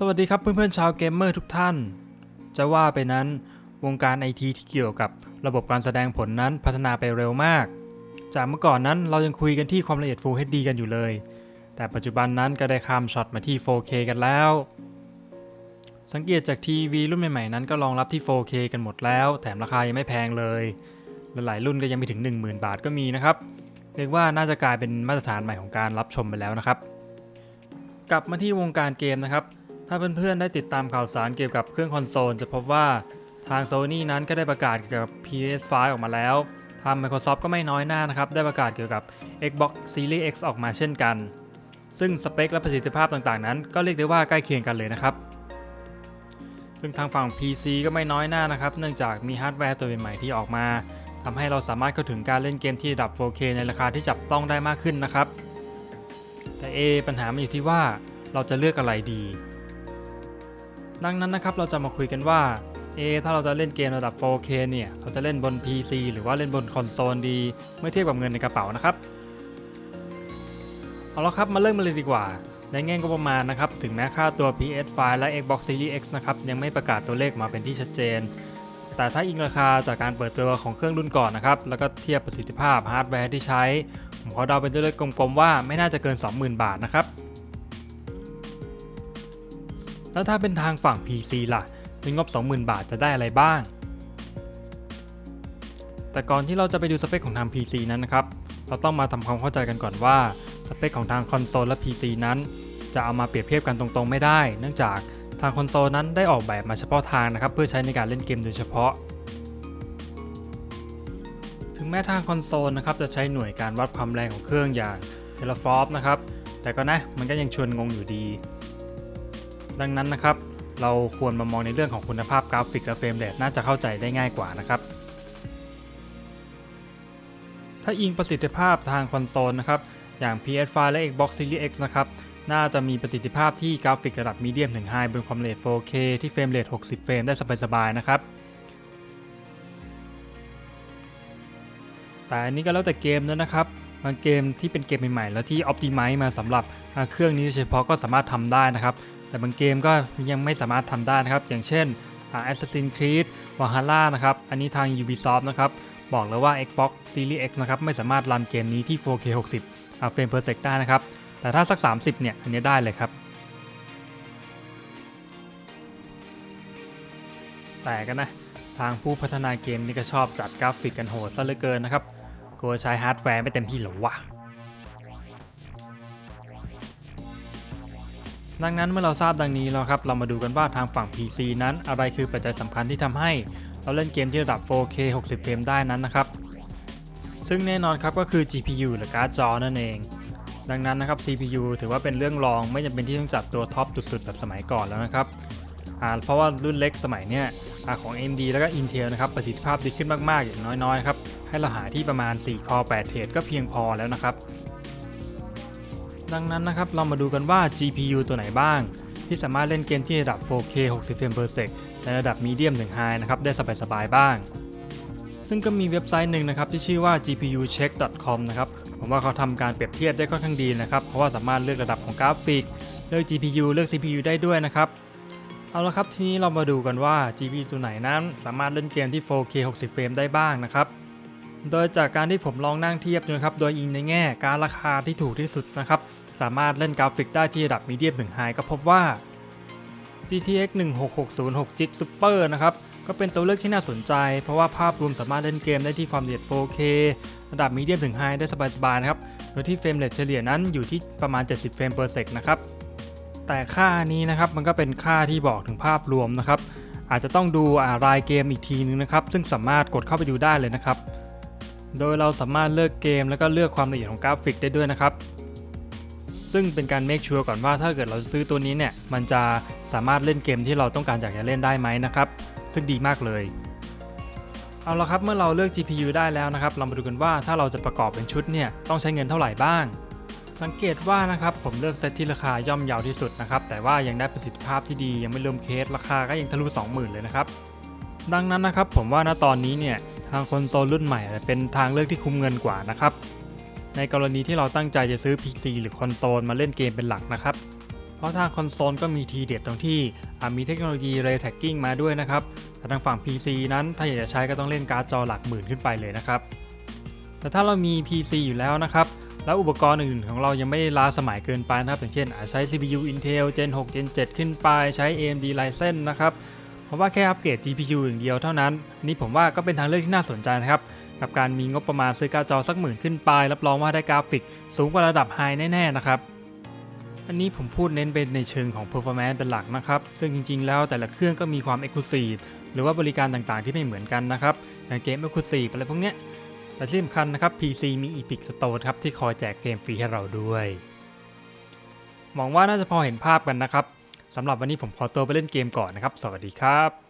สวัสดีครับเพื่อนๆชาวเกมเมอร์ทุกท่าน จะว่าไปนั้นวงการไอทีที่เกี่ยวกับระบบการแสดงผลนั้นพัฒนาไปเร็วมาก จากเมื่อก่อนนั้นเรายังคุยกันที่ความละเอียด Full HD กันอยู่เลย แต่ปัจจุบันนั้นก็ได้ข้ามช็อตมาที่ 4K กันแล้ว สังเกตจากทีวีรุ่นใหม่ๆนั้นก็รองรับที่ 4K กันหมดแล้ว แถมราคายังไม่แพงเลยและหลายรุ่นก็ยังไม่ถึง 10,000 บาทก็มีนะครับเรียกว่าน่าจะกลายเป็นมาตรฐานใหม่ของการรับชมไปแล้วนะครับ กลับมาที่วงการเกมนะครับ ถ้าเพื่อนๆ ได้ติดตามข่าวสารเกี่ยวกับเครื่องคอนโซล จะพบว่าทาง Sony นั้นก็ได้ประกาศเกี่ยวกับ PS5 ออกมาแล้ว ทาง Microsoft ก็ไม่น้อยหน้านะครับ ได้ประกาศเกี่ยวกับ Xbox Series X ออกมาเช่นกัน ซึ่งสเปคและประสิทธิภาพต่างๆ นั้นก็เรียกได้ว่าใกล้เคียงกันเลยนะครับ ซึ่งทางฝั่ง PC ก็ไม่น้อยหน้านะครับ เนื่องจากมีฮาร์ดแวร์ตัวใหม่ที่ออกมาทำให้เราสามารถเข้าถึงการเล่นเกมที่ระดับ 4K ในราคาที่จับต้องได้มากขึ้นนะครับ แต่ A ปัญหามันอยู่ที่ว่าเราจะเลือกอะไรดี ดังนั้นนะครับเราจะมาคุยกันว่าเอถ้าเราจะเล่นเกมระดับ 4K เนี่ย เราจะเล่นบน PC หรือว่าเล่นบนคอนโซลดี เมื่อเทียบกับเงินในกระเป๋านะครับ เอาละครับมาเริ่มกันเลยดีกว่า ในแง่งบประมาณนะครับ ถึงแม้ค่าตัว PS5 และ Xbox Series X นะครับ ยังไม่ประกาศตัวเลขมาเป็นที่ชัดเจน แต่ถ้าอิงราคาจากการเปิดตัวของเครื่องรุ่นก่อนนะครับ แล้วก็เทียบประสิทธิภาพฮาร์ดแวร์ที่ใช้ ผมขอเดาเป็นตัวเลขกลมๆว่าไม่น่าจะเกิน 20,000 บาทนะครับ แล้วถ้าเป็นทางฝั่ง PC ล่ะในงบ 20,000 บาทจะได้อะไรบ้าง แต่ก่อนที่เราจะไปดูสเปคของทาง PC นั้นนะครับ เราต้องมาทำความเข้าใจกันก่อนว่า สเปคของทางคอนโซลและ PC นั้น จะเอามาเปรียบเทียบกันตรงๆ ไม่ได้ เนื่องจากทางคอนโซลนั้นได้ออกแบบมาเฉพาะทางนะครับ เพื่อใช้ในการเล่นเกมโดยเฉพาะ ถึงแม้ทางคอนโซลนะครับจะใช้หน่วยการวัดความแรงของเครื่องอย่างเทเลฟลอปนะครับ แต่ก็นะมันก็ยังชวนงงอยู่ดี ดังนั้นนะครับ เราควรมามองในเรื่องของคุณภาพกราฟิกและเฟรมเรทน่าจะเข้าใจได้ง่ายกว่านะครับถ้าอิงประสิทธิภาพทางคอนโซลนะครับอย่าง PS5 และ Xbox Series X นะครับน่าจะมีประสิทธิภาพที่กราฟิกระดับมีเดียมถึงไฮบนความเรท 4K ที่เฟรมเรท60 เฟรมได้สบายๆนะครับแต่อันนี้ก็แล้วแต่เกมนะนะครับบางเกมที่เป็นเกมใหม่ๆ แล้วที่ Optimize มาสำหรับเครื่องนี้โดยเฉพาะก็สามารถทำได้นะครับ แต่บางเกมก็ยังไม่สามารถทำได้นะครับ อย่างเช่น Assassin's Creed Valhalla นะครับ อันนี้ทาง Ubisoft นะครับ บอกเลยว่า Xbox Series X นะครับ ไม่สามารถรันเกมนี้ที่ 4K 60เฟรม per sec ได้นะครับ แต่ถ้าสัก 30 เนี่ย อันนี้ได้เลยครับ แต่กันนะ ทางผู้พัฒนาเกมนี่ก็ชอบจัดกราฟิกกันโหดซะเหลือเกินนะครับกลัวใช้ฮาร์ดแวร์ไม่เต็มที่หรอวะ ดังนั้นเมื่อเราทราบดังนี้แล้วครับ เรามาดูกันว่าทางฝั่ง PC นั้น อะไรคือปัจจัยสำคัญที่ทำให้ เราเล่นเกมที่ระดับ 4K 60เฟรมได้นั้นนะครับ ซึ่งแน่นอนครับก็คือ GPU หรือการ์ดจอนั่นเอง ดังนั้นนะครับ CPU ถือว่าเป็นเรื่องรองไม่จำเป็นที่ต้องจัดตัวท็อปสุดๆแบบสมัยก่อนแล้วนะครับเพราะว่ารุ่นเล็กสมัยเนี้ยอ่าของ AMD แล้วก็ Intel นะครับประสิทธิภาพดีขึ้นมากๆอย่างน้อยๆครับให้เราหาที่ประมาณ 4 คอ 8 เทรดก็เพียงพอแล้วนะครับ ดังนั้นนะครับเรามาดูกันว่า GPU ตัวไหนบ้าง ที่สามารถเล่นเกมที่ระดับ 4K 60เฟรม per sec ในระดับมีเดียมถึง High นะครับได้สบายๆบ้าง ซึ่งก็มีเว็บไซต์หนึ่งนะครับที่ชื่อว่า gpucheck.com นะครับผมว่าเขาทำการเปรียบเทียบได้ค่อนข้างดีนะครับ เพราะว่าสามารถเลือกระดับของกราฟิก เลือก GPU เลือก CPU ได้ด้วยนะครับเอาละครับทีนี้เรามาดูกันว่า GPU ตัวไหนนั้น สามารถเล่นเกมที่ 4K 60 เฟรมได้บ้างนะครับ โดยจากการที่ผมลองนั่งเทียบดูนะครับ โดยอิงในแง่การราคาที่ถูกที่สุดนะครับ สามารถเล่นกราฟิกได้ที่ระดับมีเดียมถึงไฮก็พบว่า GTX 1660 6 g Super นะครับ ก็เป็นตัวเลือกที่น่าสนใจ เพราะว่าภาพรวมสามารถเล่นเกมได้ที่ความละเอียด 4K ระดับมีเดียมถึงไฮได้สบายๆนะครับ โดยที่เฟรมเรทเฉลี่ยนั้นอยู่ที่ประมาณ 70 เฟรม per sec นะครับ แต่ค่านี้นะครับมันก็เป็นค่าที่บอกถึงภาพรวมนะครับ อาจจะต้องดูรายเกมอีกทีนึงนะครับ ซึ่งสามารถกดเข้าไปดูได้เลยนะครับ โดยเราสามารถเลือกเกมแล้วก็เลือกความละเอียดของกราฟิกได้ด้วยนะครับ ซึ่งเป็นการเมคชัวร์ก่อนว่าถ้าเกิดเราซื้อตัวนี้เนี่ย มันจะสามารถเล่นเกมที่เราต้องการอยากจะเล่นได้ไหมนะครับ ซึ่งดีมากเลย เอาละครับเมื่อเราเลือก GPU ได้แล้วนะครับ เรามาดูกันว่าถ้าเราจะประกอบเป็นชุดเนี่ยต้องใช้เงินเท่าไหร่บ้าง สังเกตว่านะครับผมเลือกเซตที่ราคาย่อมเยาวที่สุดนะครับ แต่ว่ายังได้ประสิทธิภาพที่ดียังไม่รวมเคสราคาก็ยังทะลุ20,000 เลยนะครับ ดังนั้นนะครับผมว่าณตอนนี้เนี่ยทางคอนโซลรุ่นใหม่เป็นทางเลือกที่คุ้มเงินกว่านะครับ ในกรณีที่เราตั้งใจจะซื้อ PC หรือคอนโซลมาเล่นเกมเป็นหลักนะครับ เพราะทางคอนโซลก็มีทีเด็ดตรงที่มีเทคโนโลยี Ray Tracking มาด้วยนะครับ แต่ทางฝั่ง PC นั้นถ้าอยากจะใช้ก็ต้องเล่นการ์ดจอหลักหมื่นขึ้นไปเลยนะครับ แต่ถ้าเรามี PC อยู่แล้วนะครับ แล้วอุปกรณ์อื่นๆของเรายังไม่ได้ล้าสมัยเกินไปนะครับ อย่างเช่นอาจใช้ CPU Intel Gen 6 Gen 7 ขึ้นไปใช้ AMD Ryzen นะครับเพราะว่าแค่อัปเกรด GPU อย่างเดียวเท่านั้นนนี้ผมว่าก็เป็นทางเลือกที่น่าสนใจนะครับ กับการมีงบประมาณซื้อการ์ดจอสักหมื่นขึ้นไป รับรองว่าได้กราฟิก สูงกว่าระดับไฮแน่ๆนะครับอันนี้ผมพูดเน้นเป็นในเชิงของ performance เป็นหลักนะครับ ซึ่งจริงๆ แล้วแต่ละเครื่องก็มีความ exclusive หรือว่าบริการต่างๆ ที่ไม่เหมือนกันนะครับ อย่างเกม exclusive อะไรพวกเนี้ย แต่ที่สำคัญนะครับ PC มี Epic Store ครับ ที่คอยแจกเกมฟรีให้เราด้วยหวังว่าน่าจะพอเห็นภาพกันนะครับ สำหรับวันนี้ผมขอตัวไปเล่นเกมก่อนนะครับ สวัสดีครับ